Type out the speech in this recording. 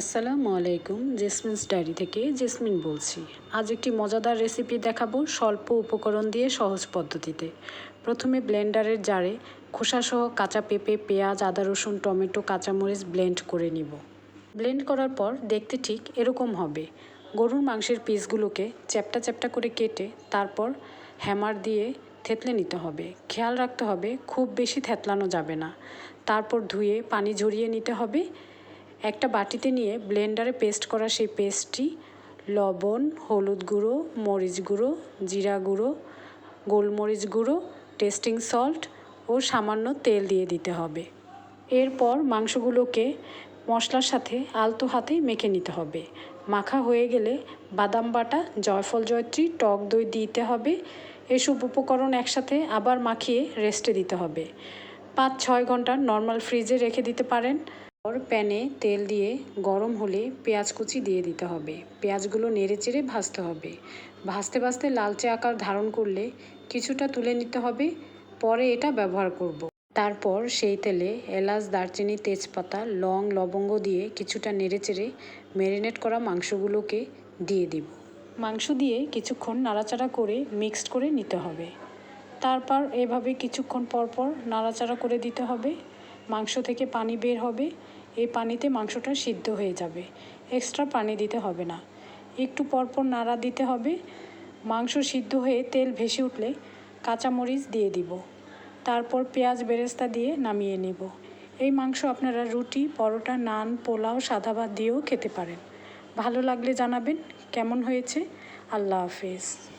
আসসালামু আলাইকুম, জেসমিনস ডায়েরি থেকে জেসমিন বলছি। আজ একটি মজাদার রেসিপি দেখাবো স্বল্প উপকরণ দিয়ে সহজ পদ্ধতিতে। প্রথমে ব্লেন্ডারের জারে খোসাসহ কাঁচা পেঁপে, পেঁয়াজ, আদা, রসুন, টমেটো, কাঁচামরিচ ব্লেন্ড করে নিব। ব্লেন্ড করার পর দেখতে ঠিক এরকম হবে। গরুর মাংসের পিসগুলোকে চ্যাপটা চ্যাপটা করে কেটে তারপর হ্যামার দিয়ে থেতলে নিতে হবে। খেয়াল রাখতে হবে, খুব বেশি থেতলানো যাবে না। তারপর ধুয়ে পানি ঝরিয়ে নিতে হবে। একটা বাটিতে নিয়ে ব্লেন্ডারে পেস্ট করা সেই পেস্টটি, লবণ, হলুদ গুঁড়ো, মরিচ গুঁড়ো, জিরা গুঁড়ো, গোলমরিচ গুঁড়ো, টেস্টিং সল্ট ও সামান্য তেল দিয়ে দিতে হবে। এরপর মাংসগুলোকে মশলার সাথে আলতো হাতে মেখে নিতে হবে। মাখা হয়ে গেলে বাদাম বাটা, জয়ফল জয়ত্রী, টক দই দিতে হবে। এসব উপকরণ একসাথে আবার মাখিয়ে রেস্টে দিতে হবে। পাঁচ ছয় ঘণ্টা নর্মাল ফ্রিজে রেখে দিতে পারেন। পর প্যানে তেল দিয়ে গরম হলে পেঁয়াজ কুচি দিয়ে দিতে হবে। পেঁয়াজগুলো নেড়ে চেড়ে ভাজতে হবে। ভাজতে ভাজতে লালচে আকার ধারণ করলে কিছুটা তুলে নিতে হবে। পরে এটা ব্যবহার করব। তারপর সেই তেলে এলাচ, দারচিনি, তেজপাতা, লং, লবঙ্গ দিয়ে কিছুটা নেড়ে চেড়ে ম্যারিনেট করা মাংসগুলোকে দিয়ে দিব। মাংস দিয়ে কিছুক্ষণ নাড়াচাড়া করে মিক্সড করে নিতে হবে। তারপর এভাবে কিছুক্ষণ পরপর নাড়াচাড়া করে দিতে হবে। মাংস থেকে পানি বের হবে। এই পানিতে মাংসটা সিদ্ধ হয়ে যাবে। এক্সট্রা পানি দিতে হবে না। একটু পরপর নাড়া দিতে হবে। মাংস সিদ্ধ হয়ে তেল ভেসে উঠলে কাঁচামরিচ দিয়ে দিব। তারপর পেঁয়াজ বেরেস্তা দিয়ে নামিয়ে নেব। এই মাংস আপনারা রুটি, পরোটা, নান, পোলাও, সাদা ভাত দিয়েও খেতে পারেন। ভালো লাগলে জানাবেন। কেমন হয়েছে? আল্লাহ হাফেজ।